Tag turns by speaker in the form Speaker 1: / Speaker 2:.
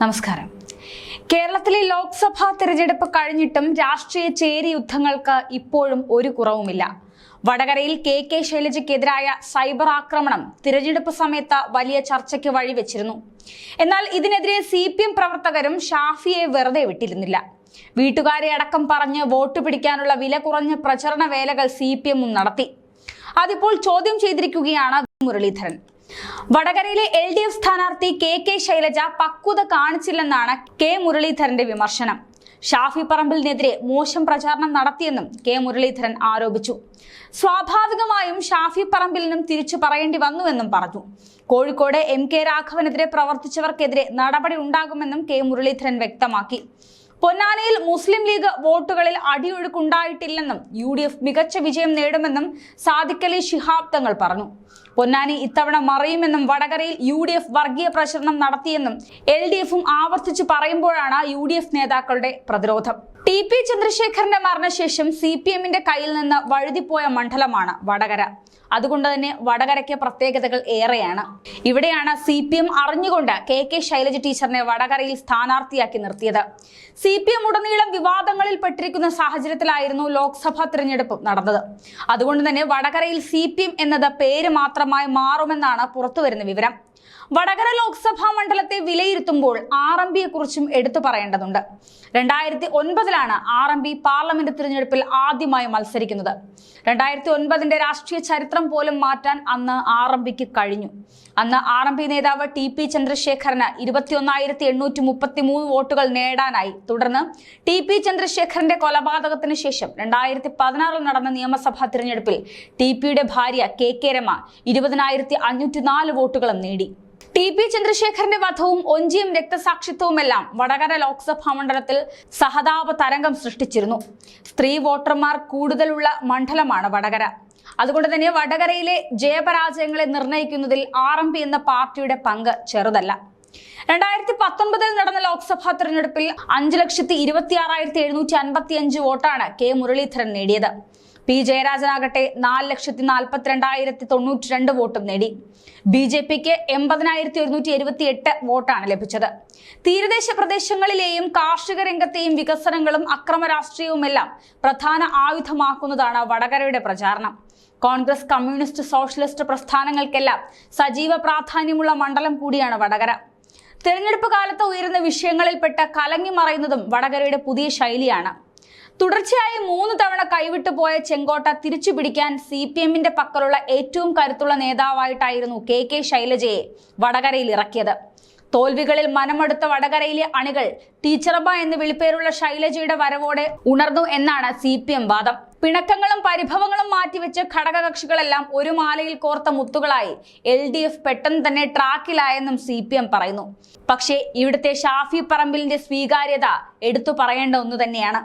Speaker 1: നമസ്കാരം. കേരളത്തിലെ ലോക്സഭാ തിരഞ്ഞെടുപ്പ് കഴിഞ്ഞിട്ടും രാഷ്ട്രീയ ചേരി യുദ്ധങ്ങൾക്ക് ഇപ്പോഴും ഒരു കുറവുമില്ല. വടകരയിൽ കെ കെ ശൈലജയ്ക്കെതിരായ സൈബർ ആക്രമണം തിരഞ്ഞെടുപ്പ് സമയത്ത് വലിയ ചർച്ചയ്ക്ക് വഴിവെച്ചിരുന്നു എന്നാൽ ഇതിനെതിരെ സി പി എം പ്രവർത്തകരും ഷാഫിയെ വെറുതെ വിട്ടിരുന്നില്ല. വീട്ടുകാരെ അടക്കം പറഞ്ഞ് വോട്ട് പിടിക്കാനുള്ള വില കുറഞ്ഞ പ്രചരണ വേലകൾ സി പി എമ്മും നടത്തി. അതിപ്പോൾ ചോദ്യം ചെയ്തിരിക്കുകയാണ് മുരളീധരൻ. വടകരയിലെ എൽ ഡി എഫ് സ്ഥാനാർത്ഥി കെ കെ ശൈലജ പക്വത കാണിച്ചില്ലെന്നാണ് കെ മുരളീധരന്റെ വിമർശനം. ഷാഫി പറമ്പിലിനെതിരെ മോശം പ്രചാരണം നടത്തിയെന്നും കെ മുരളീധരൻ ആരോപിച്ചു. സ്വാഭാവികമായും ഷാഫി പറമ്പിലിനും തിരിച്ചു പറയേണ്ടി വന്നുവെന്നും പറഞ്ഞു. കോഴിക്കോട് എം കെ രാഘവനെതിരെ പ്രവർത്തിച്ചവർക്കെതിരെ നടപടി ഉണ്ടാകുമെന്നും കെ മുരളീധരൻ വ്യക്തമാക്കി. പൊന്നാനിയിൽ മുസ്ലിം ലീഗ് വോട്ടുകളിൽ അടിയൊഴുക്കുണ്ടായിട്ടില്ലെന്നും യു ഡി എഫ് മികച്ച വിജയം നേടുമെന്നും സാദിഖലി ശിഹാബ് തങ്ങൾ പറഞ്ഞു. പൊന്നാനി ഇത്തവണ മറിയുമെന്നും വടകരയിൽ യു ഡി എഫ് വർഗീയ പ്രചരണം നടത്തിയെന്നും എൽ ഡി എഫും ആവർത്തിച്ചു പറയുമ്പോഴാണ് യു ഡി എഫ് നേതാക്കളുടെ പ്രതിരോധം. ടി പി ചന്ദ്രശേഖരന്റെ മരണശേഷം സി പി എമ്മിന്റെ കയ്യിൽ നിന്ന് വഴുതിപ്പോയ മണ്ഡലമാണ് വടകര. അതുകൊണ്ട് തന്നെ വടകരയ്ക്ക് പ്രത്യേകതകൾ ഏറെയാണ്. ഇവിടെയാണ് സി പി എം അറിഞ്ഞുകൊണ്ട് കെ കെ ശൈലജ ടീച്ചറിനെ വടകരയിൽ സ്ഥാനാർത്ഥിയാക്കി നിർത്തിയത്. സി പി എം ഉടനീളം വിവാദങ്ങളിൽ പെട്ടിരിക്കുന്ന സാഹചര്യത്തിലായിരുന്നു ലോക്സഭാ തിരഞ്ഞെടുപ്പ് നടന്നത്. അതുകൊണ്ട് തന്നെ വടകരയിൽ സി എന്നത് പേര് മാത്രമായി മാറുമെന്നാണ് പുറത്തുവരുന്ന വിവരം. വടകര ലോക്സഭാ മണ്ഡലത്തെ വിലയിരുത്തുമ്പോൾ ആർ എം പിയെ കുറിച്ചും എടുത്തു പറയേണ്ടതുണ്ട്. രണ്ടായിരത്തി ഒൻപതിലാണ് ആർ എം പി പാർലമെന്റ് തിരഞ്ഞെടുപ്പിൽ ആദ്യമായി മത്സരിക്കുന്നത്. രണ്ടായിരത്തി ഒൻപതിന്റെ രാഷ്ട്രീയ ചരിത്രം പോലും മാറ്റാൻ അന്ന് ആർ എം പിക്ക് കഴിഞ്ഞു. അന്ന് ആർ എം പി നേതാവ് ടി പി ചന്ദ്രശേഖരന് ഇരുപത്തിയൊന്നായിരത്തി എണ്ണൂറ്റി മുപ്പത്തി മൂന്ന് വോട്ടുകൾ നേടാനായി. തുടർന്ന് ടി പി ചന്ദ്രശേഖരന്റെ കൊലപാതകത്തിന് ശേഷം രണ്ടായിരത്തി പതിനാറിൽ നടന്ന നിയമസഭാ തിരഞ്ഞെടുപ്പിൽ ടി പിയുടെ ഭാര്യ കെ കെ രമ ഇരുപതിനായിരത്തി അഞ്ഞൂറ്റി നാല് വോട്ടുകളും നേടി. ടി പി ചന്ദ്രശേഖരന്റെ വധവും ഒഞ്ചിയും രക്തസാക്ഷിത്വവുമെല്ലാം വടകര ലോക്സഭാ മണ്ഡലത്തിൽ സഹതാപ തരംഗം സൃഷ്ടിച്ചിരുന്നു. സ്ത്രീ വോട്ടർമാർ കൂടുതലുള്ള മണ്ഡലമാണ് വടകര. അതുകൊണ്ട് തന്നെ വടകരയിലെ ജയപരാജയങ്ങളെ നിർണയിക്കുന്നതിൽ ആർ എം പി എന്ന പാർട്ടിയുടെ പങ്ക് ചെറുതല്ല. രണ്ടായിരത്തി പത്തൊൻപതിൽ നടന്ന ലോക്സഭാ തെരഞ്ഞെടുപ്പിൽ അഞ്ച് ലക്ഷത്തി ഇരുപത്തി ആറായിരത്തി എഴുന്നൂറ്റി അൻപത്തി അഞ്ച് വോട്ടാണ് കെ മുരളീധരൻ നേടിയത്. പി ജയരാജനാകട്ടെ നാല് ലക്ഷത്തി നാൽപ്പത്തിരണ്ടായിരത്തി തൊണ്ണൂറ്റി രണ്ട് വോട്ടും നേടി. ബി ജെ പിക്ക് എൺപതിനായിരത്തി ഒരുന്നൂറ്റി എഴുപത്തി എട്ട് വോട്ടാണ് ലഭിച്ചത്. തീരദേശ പ്രദേശങ്ങളിലെയും കാർഷിക രംഗത്തെയും വികസനങ്ങളും അക്രമ രാഷ്ട്രീയവുമെല്ലാം പ്രധാന ആയുധമാക്കുന്നതാണ് വടകരയുടെ പ്രചാരണം. കോൺഗ്രസ് കമ്മ്യൂണിസ്റ്റ് സോഷ്യലിസ്റ്റ് പ്രസ്ഥാനങ്ങൾക്കെല്ലാം സജീവ പ്രാധാന്യമുള്ള മണ്ഡലം കൂടിയാണ് വടകര. തെരഞ്ഞെടുപ്പ് കാലത്ത് ഉയരുന്ന വിഷയങ്ങളിൽപ്പെട്ട് കലങ്ങി മറയുന്നതും വടകരയുടെ പുതിയ ശൈലിയാണ്. തുടർച്ചയായി മൂന്ന് തവണ കൈവിട്ടു പോയ ചെങ്കോട്ട തിരിച്ചു പിടിക്കാൻ സി പി എമ്മിന്റെ പക്കലുള്ള ഏറ്റവും കരുത്തുള്ള നേതാവായിട്ടായിരുന്നു കെ കെ ശൈലജയെ വടകരയിൽ ഇറക്കിയത്. തോൽവികളിൽ മനമെടുത്ത വടകരയിലെ അണികൾ ടീച്ചറമ്മ എന്ന് വിളിപ്പേരുള്ള ശൈലജയുടെ വരവോടെ ഉണർന്നു എന്നാണ് സി പി എം വാദം. പിണക്കങ്ങളും പരിഭവങ്ങളും മാറ്റിവെച്ച് ഘടകകക്ഷികളെല്ലാം ഒരു മാലയിൽ കോർത്ത മുത്തുകളായി എൽ ഡി എഫ് പെട്ടെന്ന് തന്നെ ട്രാക്കിലായെന്നും സി പി എം പറയുന്നു. പക്ഷേ ഇവിടുത്തെ ഷാഫി പറമ്പിലിന്റെ സ്വീകാര്യത എടുത്തു പറയേണ്ട ഒന്ന് തന്നെയാണ്.